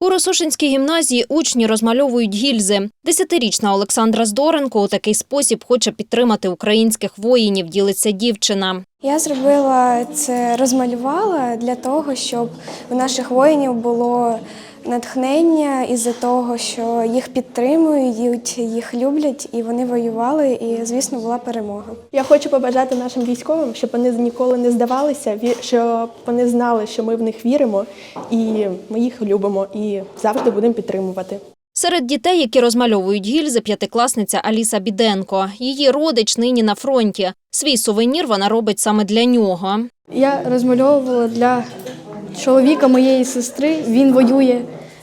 У Росошинській гімназії учні розмальовують гільзи. Десятирічна Олександра Здоренко у такий спосіб хоче підтримати українських воїнів, ділиться дівчина. Я зробила це, розмалювала для того, щоб у наших воїнів було натхнення із-за того, що їх підтримують, їх люблять, і вони воювали, і, звісно, була перемога. Я хочу побажати нашим військовим, щоб вони ніколи не здавалися, ві- щоб вони знали, що ми в них віримо, і ми їх любимо і завжди будемо підтримувати. Серед дітей, які розмальовують гільзи, п'ятикласниця Аліса Біденко. Її родич нині на фронті. Свій сувенір вона робить саме для нього. Я розмальовувала для чоловіка моєї сестри. Він воює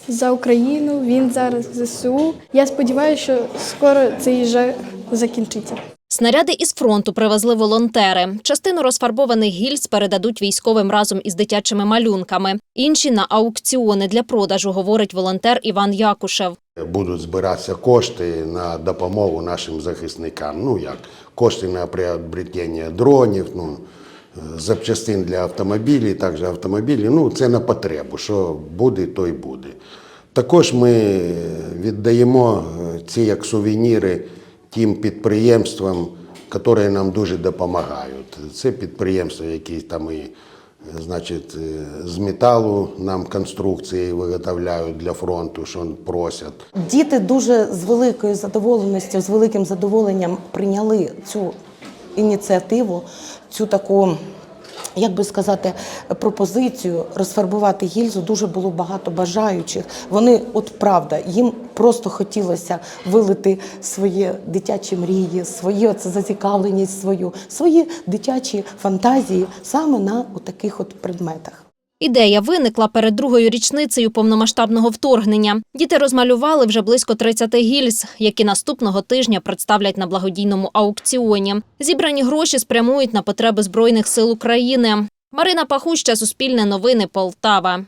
за Україну, він зараз в ЗСУ. Я сподіваюся, що скоро цей жах закінчиться. Снаряди із фронту привезли волонтери. Частину розфарбованих гільз передадуть військовим разом із дитячими малюнками. Інші на аукціони для продажу, говорить волонтер Іван Якушев. Будуть збиратися кошти на допомогу нашим захисникам. Ну як кошти на приобретення дронів, ну запчастин для автомобілів, також автомобілі. Ну це на потребу. Що буде, то й буде. Також ми віддаємо е, ці як сувеніри тим підприємствам, які нам дуже допомагають. Це підприємства, які там і Значить, е, з металу нам конструкції виготовляють для фронту, що просять. Діти дуже з великою задоволеністю, з великим задоволенням прийняли цю ініціативу, цю таку, як би сказати, пропозицію розфарбувати гільзу. Дуже було багато бажаючих. Вони, от правда, їм просто хотілося вилити свої дитячі мрії, свої зацікавленість свою, свої дитячі фантазії саме на таких от предметах. Ідея виникла перед другою річницею повномасштабного вторгнення. Діти розмалювали вже близько 30 гільз, які наступного тижня представлять на благодійному аукціоні. Зібрані гроші спрямують на потреби Збройних сил України. Марина Пахуща, Суспільне новини, Полтава.